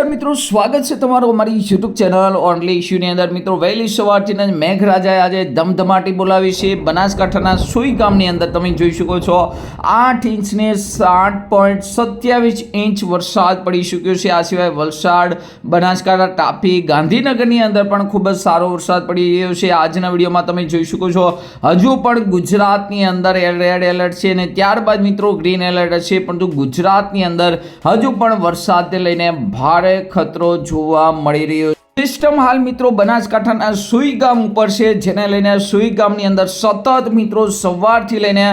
નમસ્કાર મિત્રો, સ્વાગત છે તમારું અમારી યુટ્યુબ ચેનલ ઓનલી ઇશ્યુની અંદર. મિત્રો, વહેલી સવારથી જ મેઘરાજાએ આજે ધમધમાટી બોલાવી છે. બનાસકાંઠાના સુઈ ગામની અંદર તમે જોઈ શકો છો, આઠ ઇંચને સાત પોઈન્ટ સત્યાવીસ ઇંચ વરસાદ પડી ચૂક્યો છે. આ સિવાય વલસાડ, બનાસકાંઠા, તાપી, ગાંધીનગરની અંદર પણ ખૂબ જ સારો વરસાદ પડી રહ્યો છે. આજના વિડીયોમાં તમે જોઈ શકો છો, હજુ પણ ગુજરાતની અંદર રેડ એલર્ટ છે અને ત્યારબાદ મિત્રો ગ્રીન એલર્ટ છે પરંતુ ગુજરાતની અંદર હજુ પણ વરસાદને લઈને ભારે ખતરો જોવા મળી રહ્યો છે સિસ્ટમ હાલ મિત્રો બનાસકાંઠાના સુઈ ગામ ઉપર છે, જેને લઈને સુઈ ગામની અંદર સતત મિત્રો સવારથી લઈને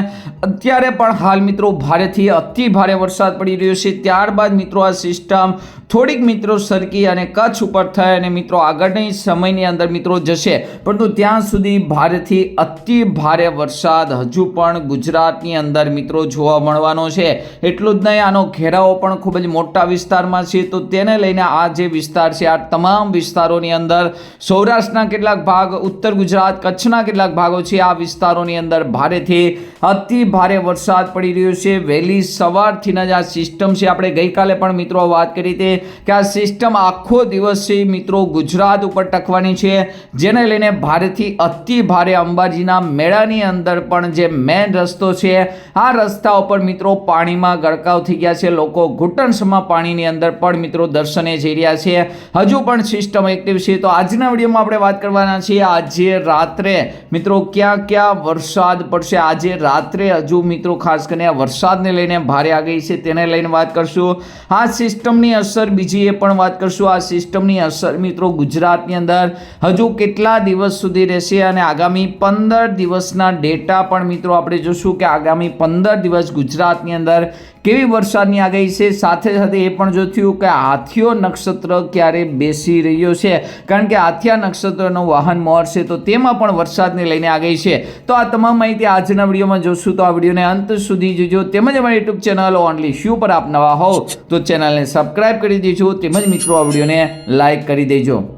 અત્યારે પણ હાલ મિત્રો ભારેથી અતિ ભારે વરસાદ પડી રહ્યો છે. ત્યારબાદ મિત્રો આ સિસ્ટમ થોડીક મિત્રો સરકી અને કચ્છ ઉપર થઈ અને મિત્રો આગળની સમયની અંદર મિત્રો જશે. પરંતુ ત્યાં સુધી ભારેથી અતિ ભારે વરસાદ હજુ પણ ગુજરાતની અંદર મિત્રો જોવા મળવાનો છે. એટલું જ નહીં, આનો ઘેરાવો પણ ખૂબ જ મોટા વિસ્તારમાં છે. તો તેને લઈને આ જે વિસ્તાર છે, આ તમામ વિસ્તારોની અંદર સૌરાષ્ટ્રના કેટલાક ભાગ, ઉત્તર ગુજરાત, કચ્છના કેટલાક ભાગો છે. આ વિસ્તારોની અંદર ભારેથી અતિ ભારે વરસાદ પડી રહ્યો છે. વહેલી સવારથી જ આ સિસ્ટમ છે. આપણે ગઈકાલે પણ મિત્રો વાત કરી હતી કે આ સિસ્ટમ આખો દિવસથી મિત્રો ગુજરાત ઉપર ટકવાની છે. જેને લઈને ભારેથી અતિ ભારે અંબાજીના મેળાની અંદર પણ જે મેન રસ્તો છે, આ રસ્તા ઉપર મિત્રો પાણીમાં ગરકાવ થઈ ગયા છે. લોકો ઘૂંટણસમાં પાણીની અંદર પણ મિત્રો દર્શને જઈ રહ્યા છે. હજુ પણ સિસ્ટમ એક્ટિવ છે, તો આજના વિડીયોમાં આપણે વાત કરવાના છીએ આજે રાત્રે. મિત્રો, ક્યાં ક્યાં વરસાદ પડશે? આજે રાત્રે હજુ મિત્રો, ખાસ કરીને વરસાદને લઈને ભારે આગળ છે, તેને લઈને વાત કરશું. આ સિસ્ટમની અસર બીજી એ પણ વાત કરશું. આ સિસ્ટમની અસર મિત્રો, ગુજરાતની અંદર હજુ કેટલા દિવસ સુધી રહેશે અને આગામી પંદર દિવસના ડેટા પણ મિત્રો આપણે જોશું કે આગામી પંદર દિવસ ગુજરાતની અંદર કેવી વરસાદની આગાહી છે. સાથે સાથે એ પણ જોયું કે હાથીઓ નક્ષત્ર ક્યારે બેસી રહ્યો છે. કારણ કે આથિયા નક્ષત્રનો વાહન મોર છે, તો તેમાં પણ વરસાદને લઈને આગાહી છે. તો આ તમામ માહિતી આજના વિડીયોમાં જોશું. તો આ વિડીયોને અંત સુધી જોજો. તેમજ અમારી યુટ્યુબ ચેનલ ઓનલી શ્યુ પર આપ નવા હોવ, તો ચેનલને સબસ્ક્રાઈબ કરી દેજો. તેમજ મિત્રો, આ વિડીયોને લાઇક કરી દેજો.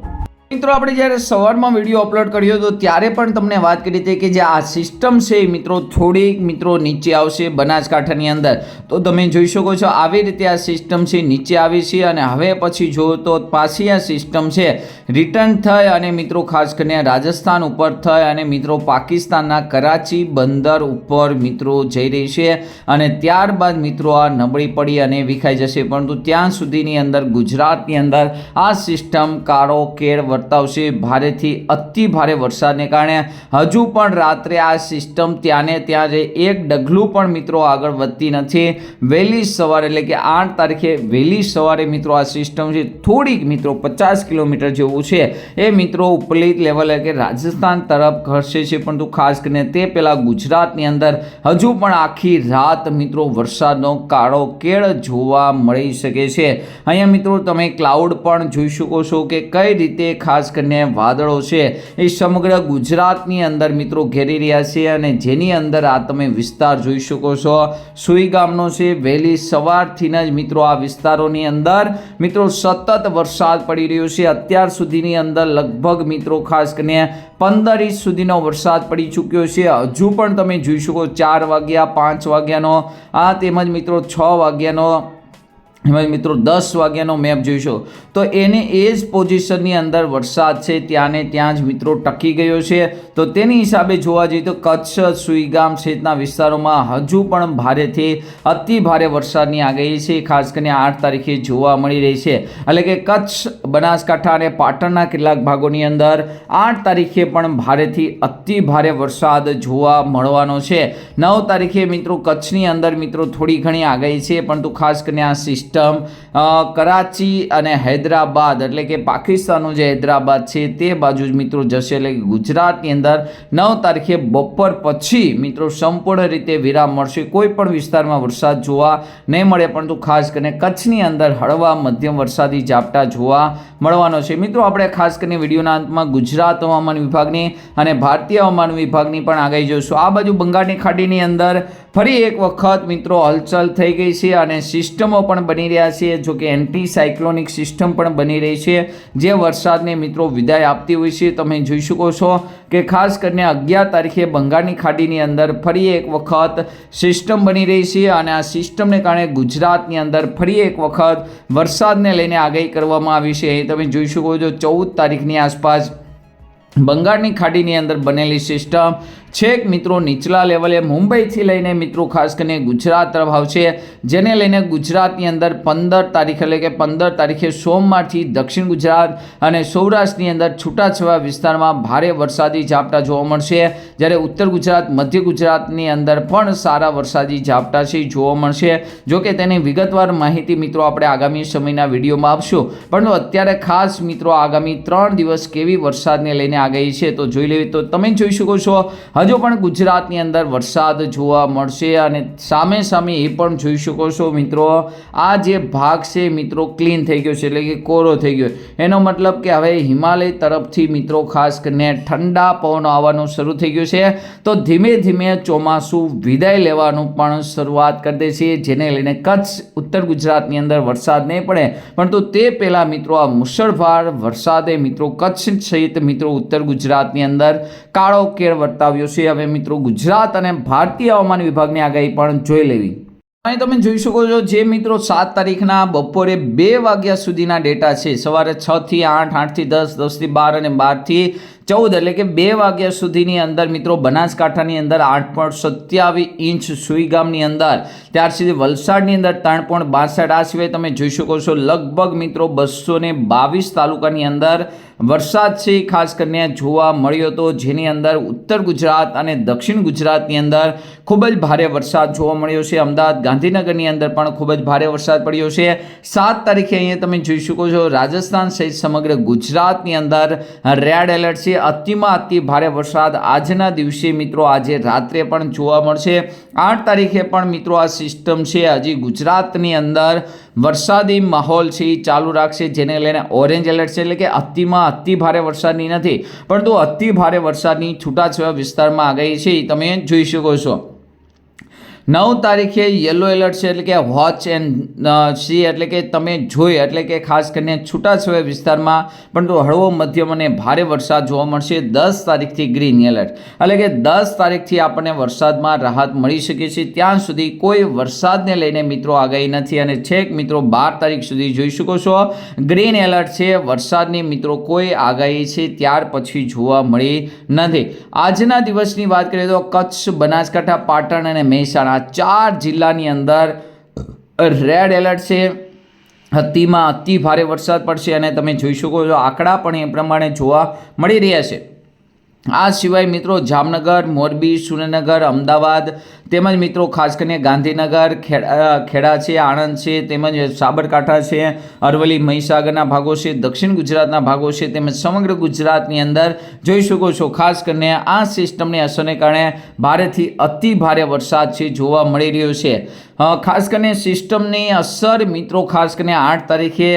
મિત્રો, આપણે જ્યારે સવારમાં વીડિયો અપલોડ કર્યો હતો, ત્યારે પણ તમને વાત કરી હતી કે જે આ સિસ્ટમ છે મિત્રો થોડીક મિત્રો નીચે આવશે બનાસકાંઠાની અંદર. તો તમે જોઈ શકો છો, આવી રીતે આ સિસ્ટમ છે નીચે આવી છે અને હવે પછી જો તો પાછી આ સિસ્ટમ છે રિટર્ન થઈ અને મિત્રો ખાસ કરીને રાજસ્થાન ઉપર થઈ અને મિત્રો પાકિસ્તાનના કરાચી બંદર ઉપર મિત્રો જઈ રહી છે અને ત્યારબાદ મિત્રો આ નબળી પડી અને વિખાઈ જશે. પરંતુ ત્યાં સુધીની અંદર ગુજરાતની અંદર આ સિસ્ટમ કાળો કેળ વર્તાવશે. ભારેથી અતિ ભારે વરસાદને કારણે હજુ પણ રાત્રે આ સિસ્ટમ ત્યાંને ત્યાં જે એક ડગલું પણ મિત્રો આગળ વધતી નથી. વહેલી સવારે એટલે કે આઠ તારીખે વહેલી સવારે મિત્રો આ સિસ્ટમ છે, થોડીક મિત્રો પચાસ કિલોમીટર જેવું છે. એ મિત્રો ઉપલી લેવલે કે રાજસ્થાન તરફ ખસશે છે, પરંતુ ખાસ કરીને તે પહેલાં ગુજરાતની અંદર હજુ પણ આખી રાત મિત્રો વરસાદનો કાળો કેળ જોવા મળી શકે છે. અહીંયા મિત્રો તમે ક્લાઉડ પણ જોઈ શકો છો કે કઈ રીતે ખાસ કરીને વાદળો છે. એ સમગ્ર ગુજરાતની અંદર મિત્રો ઘેરી રહ્યા છે અને જેની અંદર આ તમે વિસ્તાર જોઈ શકો છો. સુઈ ગામનો છે, વહેલી સવારથી જ મિત્રો આ વિસ્તારોની અંદર મિત્રો સતત વરસાદ પડી રહ્યો છે. અત્યાર સુધીની અંદર લગભગ મિત્રો ખાસ કરીને પંદર ઇંચ સુધીનો વરસાદ પડી ચૂક્યો છે. હજુ પણ તમે જોઈ શકો, ચાર વાગ્યા, પાંચ વાગ્યાનો, આ તેમજ મિત્રો છ વાગ્યાનો એમાં મિત્રો દસ વાગ્યાનો મેપ જોઈશો, તો એને એ જ પોઝિશનની અંદર વરસાદ છે, ત્યાં ને ત્યાં જ મિત્રો ટકી ગયો છે. તો તેની હિસાબે જોવા જઈએ તો કચ્છ, સુઈગામ સહિતના વિસ્તારોમાં હજુ પણ ભારેથી અતિ ભારે વરસાદની આગાહી છે. ખાસ કરીને આઠ તારીખે જોવા મળી રહી છે. એટલે કે કચ્છ, બનાસકાંઠા અને પાટણના કેટલાક ભાગોની અંદર આઠ તારીખે પણ ભારેથી અતિ ભારે વરસાદ જોવા મળવાનો છે. નવ તારીખે મિત્રો કચ્છની અંદર મિત્રો થોડી ઘણી આગાહી છે, પરંતુ ખાસ કરીને આ સિસ્ટમ કરાચી અને હૈદરાબાદ, એટલે કે પાકિસ્તાનનું જે હૈદરાબાદ છે તે બાજુ જ મિત્રો જશે. એટલે કે ગુજરાતની અંદર નવ તારીખે બપોર પછી મિત્રો સંપૂર્ણ રીતે વિરામ મળશે. કોઈ પણ વિસ્તારમાં વરસાદ જોવા નહીં મળે, પરંતુ ખાસ કરીને કચ્છની અંદર હળવા મધ્યમ વરસાદી ઝાપટા જોવા મળવાનો છે. મિત્રો, આપણે ખાસ કરીને વિડીયોના અંતમાં ગુજરાત હવામાન વિભાગની અને ભારતીય હવામાન વિભાગની પણ આગાહી જોઈશું. આ બાજુ બંગાળની ખાડીની અંદર ફરી એક વખત મિત્રો હલચલ થઈ ગઈ છે અને સિસ્ટમો પણ બની રહ્યા છે. જો કે એન્ટી સાયક્લોનિક સિસ્ટમ પણ બની રહી છે. જે વરસાદને મિત્રો વિદાય આપતી હોય છે. તમે જોઈ શકો છો કે ખાસ કરીને અગિયાર તારીખે બંગાળની ખાડીની અંદર ફરી એક વખત સિસ્ટમ બની રહી છે અને આ સિસ્ટમને કારણે ગુજરાતની અંદર ફરી એક વખત વરસાદને લઈને આગાહી કરવામાં આવી છે. એ તમે જોઈ શકો છો ચૌદ તારીખની આસપાસ બંગાળની ખાડીની અંદર બનેલી સિસ્ટમ છેક મિત્રો નીચલા લેવલે મુંબઈથી લઈને મિત્રો ખાસ કરીને ગુજરાત તરફ આવશે. જેને લઈને ગુજરાતની અંદર પંદર તારીખ એટલે કે પંદર તારીખે સોમવારથી દક્ષિણ ગુજરાત અને સૌરાષ્ટ્રની અંદર છૂટાછવાયા વિસ્તારમાં ભારે વરસાદી ઝાપટા જોવા મળશે. જ્યારે ઉત્તર ગુજરાત, મધ્ય ગુજરાતની અંદર પણ સારા વરસાદી ઝાપટા છે જોવા મળશે. જો કે તેની વિગતવાર માહિતી મિત્રો આપણે આગામી સમયના વિડીયોમાં આપશું. પરંતુ અત્યારે ખાસ મિત્રો આગામી ત્રણ દિવસ કેવી વરસાદને લઈને આગાહી છે તો જોઈ લેવી તો તમે જોઈ શકો છો. હજુ પણ ગુજરાતની અંદર વરસાદ જોવા મળશે અને સામે સામે એ પણ જોઈ શકો છો મિત્રો. આ જે ભાગ છે મિત્રો ક્લીન થઈ ગયો છે, એટલે કે કોરો થઈ ગયો. એનો મતલબ કે હવે હિમાલય તરફથી મિત્રો, ખાસ કરીને ઠંડા પવનો આવવાનું શરૂ થઈ ગયું છે. તો ધીમે ધીમે ચોમાસું વિદાય લેવાનું પણ શરૂઆત કરી દે છે, જેને લઈને કચ્છ, ઉત્તર ગુજરાતની અંદર વરસાદ નહીં પડે. પરંતુ તે પહેલાં મિત્રો, આ મુશળભાર વરસાદે મિત્રો, કચ્છ સહિત મિત્રો, ઉત્તર ગુજરાતની અંદર કાળો કેળ વર્તાવ્યો છે. હવે મિત્રો, ગુજરાત અને ભારતીય હવામાન વિભાગની આગાહી પણ જોઈ લેવી. અહીં તમે જોઈ શકો છો જે મિત્રો, સાત તારીખના બપોરે બે વાગ્યા સુધીના ડેટા છે. સવારે છથી આઠ આઠથી દસ દસથી બાર અને બારથી ચૌદ એટલે કે બે વાગ્યા સુધીની અંદર મિત્રો બનાસકાંઠાની અંદર આઠ પોઈન્ટ સત્યાવીસ ઇંચ સુઈગામની અંદર. ત્યાર સુધી વલસાડની અંદર ત્રણ પોઈન્ટ બાસઠ. આ સિવાય તમે જોઈ શકો છો લગભગ મિત્રો બસો ને બાવીસ તાલુકાની અંદર વરસાદ છે. ખાસ કરીને જોવા મળ્યો હતો જેની અંદર ઉત્તર ગુજરાત અને દક્ષિણ ગુજરાતની અંદર ખૂબ જ ભારે વરસાદ જોવા મળ્યો છે. અમદાવાદ, ગાંધીનગરની અંદર પણ ખૂબ જ ભારે વરસાદ પડ્યો છે. સાત તારીખે અહીંયા તમે જોઈ શકો છો રાજસ્થાન સહિત સમગ્ર ગુજરાતની અંદર રેડ એલર્ટ છે. અતિમાં અતિ ભારે વરસાદ આજના દિવસે મિત્રો આજે રાત્રે પણ જોવા મળશે. આઠ તારીખે પણ મિત્રો આ સિસ્ટમ છે. હજી ગુજરાતની અંદર વરસાદી માહોલ છે એ ચાલુ રાખશે, જેને લઈને ઓરેન્જ એલર્ટ છે એટલે કે અતિમાં અતિ ભારે વરસાદની નથી, પરંતુ અતિ ભારે વરસાદની છૂટાછવાયા વિસ્તારમાં આગાહી છે એ તમે જોઈ શકો છો. નવ તારીખે યલો એલર્ટ છે એટલે કે વોચ એન્ડ સી એટલે કે તમે જોઈ, એટલે કે ખાસ કરીને છૂટાછવાયા વિસ્તારમાં, પરંતુ હળવો મધ્યમ અને ભારે વરસાદ જોવા મળશે. દસ તારીખથી ગ્રીન એલર્ટ એટલે કે દસ તારીખથી આપણને વરસાદમાં રાહત મળી શકે છે. ત્યાં સુધી કોઈ વરસાદને લઈને મિત્રો આગાહી નથી અને છેક મિત્રો બાર તારીખ સુધી જોઈ શકો છો. ગ્રીન એલર્ટ છે, વરસાદની મિત્રો કોઈ આગાહી છે ત્યાર પછી જોવા મળી નથી. આજના દિવસની વાત કરીએ તો કચ્છ, બનાસકાંઠા, પાટણ અને મહેસાણા આ ચાર જિલ્લાની અંદર રેડ એલર્ટ છે. અતિમાં અતિ ભારે વરસાદ પડશે અને તમે જોઈ શકો છો આંકડા પણ એ પ્રમાણે જોવા મળી રહ્યા છે. આ સિવાય મિત્રો જામનગર, મોરબી, સુરેન્દ્રનગર, અમદાવાદ તેમજ મિત્રો, ખાસ કરીને ગાંધીનગર, ખેડા ખેડા છે, આણંદ છે, તેમજ સાબરકાંઠા છે, અરવલ્લી, મહીસાગરના ભાગો છે, દક્ષિણ ગુજરાતના ભાગો છે, તેમજ સમગ્ર ગુજરાતની અંદર જોઈ શકો છો, ખાસ કરીને આ સિસ્ટમની અસરને કારણે ભારેથી અતિ ભારે વરસાદ છે, જોવા મળી રહ્યો છે. ખાસ કરીને સિસ્ટમની અસર મિત્રો, ખાસ કરીને આઠ તારીખે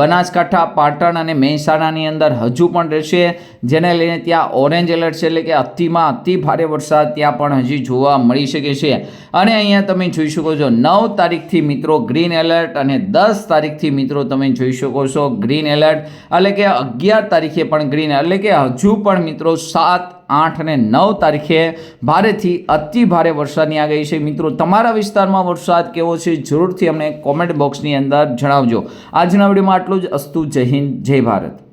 બનાસકાંઠા, પાટણ અને મહેસાણાની અંદર હજુ પણ રહેશે, જેને લઈને ત્યાં ઓરેન્જ એલર્ટ છે, એટલે કે અતિમાં અતિ ભારે વરસાદ ત્યાં પણ હજી જોવા મળી શકે છે. અને અહીંયા તમે જોઈ શકો છો, નવ તારીખથી મિત્રો ગ્રીન એલર્ટ અને દસ તારીખથી મિત્રો તમે જોઈ શકો છો ગ્રીન એલર્ટ એટલે કે અગિયાર તારીખે પણ ગ્રીન એટલે કે હજુ પણ મિત્રો સાત, આઠ અને નવ તારીખે ભારેથી અતિ ભારે વરસાદની આગાહી છે. મિત્રો, તમારા વિસ્તારમાં વરસાદ કેવો છે જરૂરથી અમને કોમેન્ટ બોક્સની અંદર જણાવજો. આજના વિડીયોમાં આટલું જ. અસ્તુ જય હિન્દ, જય ભારત.